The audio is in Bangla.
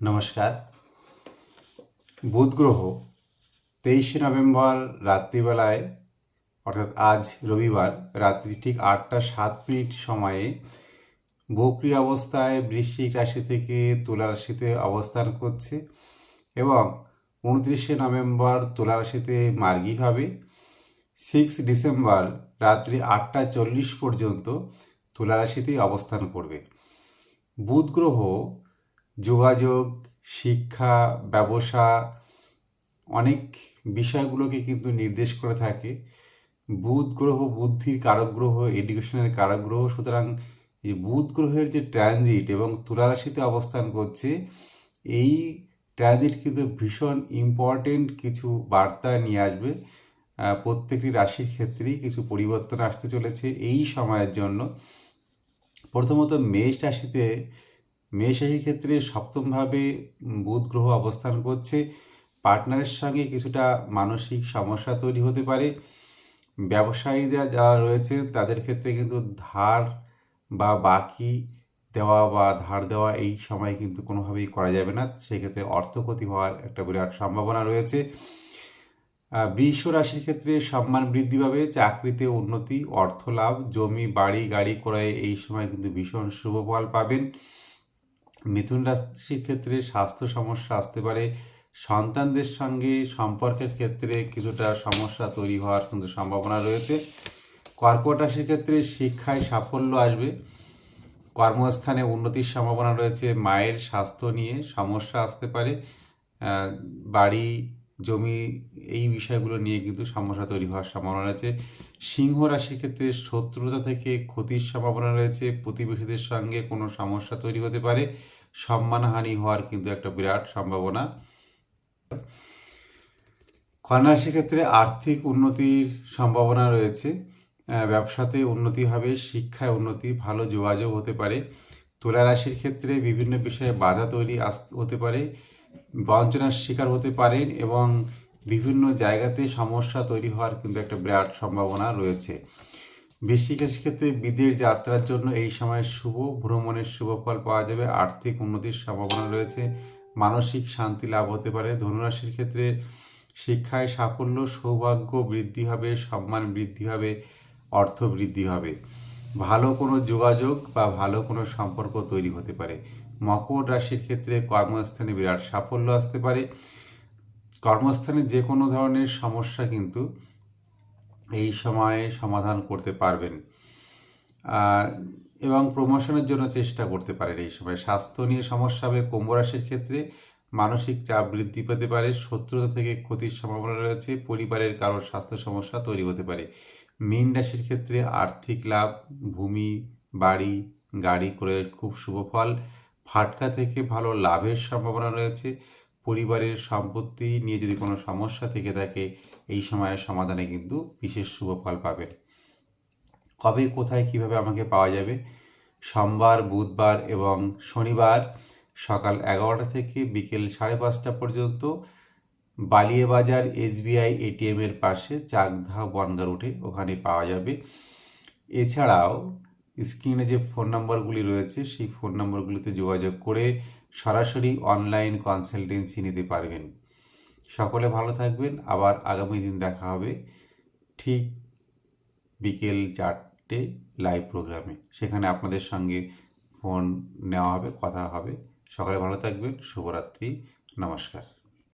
নমস্কার। বুধ গ্রহ তেইশে নভেম্বর রাত্রিবেলায়, অর্থাৎ আজ রবিবার রাত্রি ঠিক আটটা সাত মিনিট সময়ে বকরি অবস্থায় বৃশ্চিক রাশি থেকে তুলা রাশিতে অবস্থান করছে এবং উনত্রিশে নভেম্বর তুলা রাশিতে মার্গী হবে। সিক্স ডিসেম্বর রাত্রি আটটা চল্লিশ পর্যন্ত তুলা রাশিতেই অবস্থান করবে। বুধ গ্রহ যোগাযোগ, শিক্ষা, ব্যবসা, অনেক বিষয়গুলোকে কিন্তু নির্দেশ করে থাকে। বুধ গ্রহ বুদ্ধির কারক গ্রহ এডুকেশনের কারক গ্রহ সুতরাং এই বুধ গ্রহের যে ট্রানজিট এবং তুলা রাশিতে অবস্থান করছে, এই ট্রানজিট কিন্তু ভীষণ ইম্পর্টেন্ট কিছু বার্তা নিয়ে আসবে। প্রত্যেকটি রাশির ক্ষেত্রেই কিছু পরিবর্তন আসতে চলেছে এই সময়ের জন্য। প্রথমত মেষ রাশিতে মেষ রাশির ক্ষেত্রে সপ্তমভাবে বুধ গ্রহ অবস্থান করছে। পার্টনারের সঙ্গে কিছুটা মানসিক সমস্যা তৈরি হতে পারে। ব্যবসায়ীরা যারা রয়েছে তাদের ক্ষেত্রে কিন্তু ধার বা বাকি দেওয়া বা ধার দেওয়া এই সময় কিন্তু কোনোভাবেই করা যাবে না। সেক্ষেত্রে অর্থ অর্থক্ষতি হওয়ার একটা বিরাট সম্ভাবনা রয়েছে। বৃষ রাশির ক্ষেত্রে সম্মান বৃদ্ধি পাবে, চাকরিতে উন্নতি অর্থ লাভ জমি, বাড়ি, গাড়ি ক্রয়ে এই সময় কিন্তু ভীষণ শুভ ফল পাবেন। মিথুন রাশির ক্ষেত্রে স্বাস্থ্য সমস্যা আসতে পারে। সন্তানদের সঙ্গে সম্পর্কের ক্ষেত্রে কিছুটা সমস্যা তৈরি হওয়ার কিন্তু সম্ভাবনা রয়েছে। কর্কট রাশির ক্ষেত্রে শিক্ষায় সাফল্য আসবে। কর্মস্থানে উন্নতির সম্ভাবনা রয়েছে। মায়ের স্বাস্থ্য নিয়ে সমস্যা আসতে পারে। বাড়ি, জমি এই বিষয়গুলো নিয়ে কিন্তু সমস্যা তৈরি হওয়ার সম্ভাবনা রয়েছে। সিংহ রাশির ক্ষেত্রে শত্রুতা থেকে ক্ষতির সম্ভাবনা রয়েছে। প্রতিবেশীদের সঙ্গে কোনো সমস্যা তৈরি হতে পারে। সম্মানহানি হওয়ার কিন্তু একটা বিরাট সম্ভাবনা। কন্যারাশির ক্ষেত্রে আর্থিক উন্নতির সম্ভাবনা রয়েছে। ব্যবসাতে উন্নতি হবে, শিক্ষায় উন্নতি, ভালো যোগাযোগ হতে পারে। তুলা রাশির ক্ষেত্রে বিভিন্ন বিষয়ে বাধা তৈরি হতে পারে। বঞ্চনার শিকার হতে পারেন এবং বিভিন্ন জায়গাতে সমস্যা তৈরি হওয়ার কিন্তু একটা বিরাট সম্ভাবনা রয়েছে। বেশি রাশির ক্ষেত্রে বিদেশ যাত্রার জন্য এই সময় শুভ ভ্রমণের শুভ ফল পাওয়া যাবে। আর্থিক উন্নতির সম্ভাবনা রয়েছে। মানসিক শান্তি লাভ হতে পারে। ধনুরাশির ক্ষেত্রে শিক্ষায় সাফল্য, সৌভাগ্য বৃদ্ধি হবে, সম্মান বৃদ্ধি হবে, অর্থ বৃদ্ধি হবে। ভালো কোনো যোগাযোগ বা ভালো কোনো সম্পর্ক তৈরি হতে পারে। মকর রাশির ক্ষেত্রে কর্মস্থানে বিরাট সাফল্য আসতে পারে। কর্মস্থানে যে কোনো ধরনের সমস্যা কিন্তু এই সময়ে সমাধান করতে পারবেন। এবং প্রমোশনের জন্য চেষ্টা করতে পারেন এই সময়। স্বাস্থ্য নিয়ে সমস্যা হবে কুম্ভ রাশির ক্ষেত্রে, মানসিক চাপ বৃদ্ধি পেতে পারে, শত্রুতা থেকে ক্ষতির সম্ভাবনা রয়েছে, পরিবারের কারোর স্বাস্থ্য সমস্যা তৈরি হতে পারে। মীন রাশির ক্ষেত্রে আর্থিক লাভ, ভূমি, বাড়ি, গাড়ি ক্রয়ের খুব শুভ ফল, ফাটকা থেকে ভালো লাভের সম্ভাবনা রয়েছে পরিবারের সম্পত্তি নিয়ে যদি কোনো সমস্যা থেকে থাকে, এই সময়ের সমাধানে কিন্তু বিশেষ শুভ ফল পাবেন কবে, কোথায়, কীভাবে আমাকে পাওয়া যাবে? সোমবার, বুধবার এবং শনিবার সকাল এগারোটা থেকে বিকেল সাড়ে পাঁচটা পর্যন্ত বালিয়ে বাজার এসবিআই এটিএম এর পাশে চাকধা বনগা রুটে ওখানে পাওয়া যাবে। এছাড়াও স্ক্রিনে যে ফোন নম্বরগুলি রয়েছে, সেই ফোন নম্বরগুলিতে যোগাযোগ করে সরাসরি অনলাইন কনসালটেন্সি নিতে পারবেন। সকলে ভালো থাকবেন। আবার আগামী দিন দেখা হবে ঠিক বিকেল চারটে লাইভ প্রোগ্রামে সেখানে আপনাদের সঙ্গে ফোন নেওয়া হবে, কথা হবে। সকলে ভালো থাকবেন। শুভরাত্রি। নমস্কার।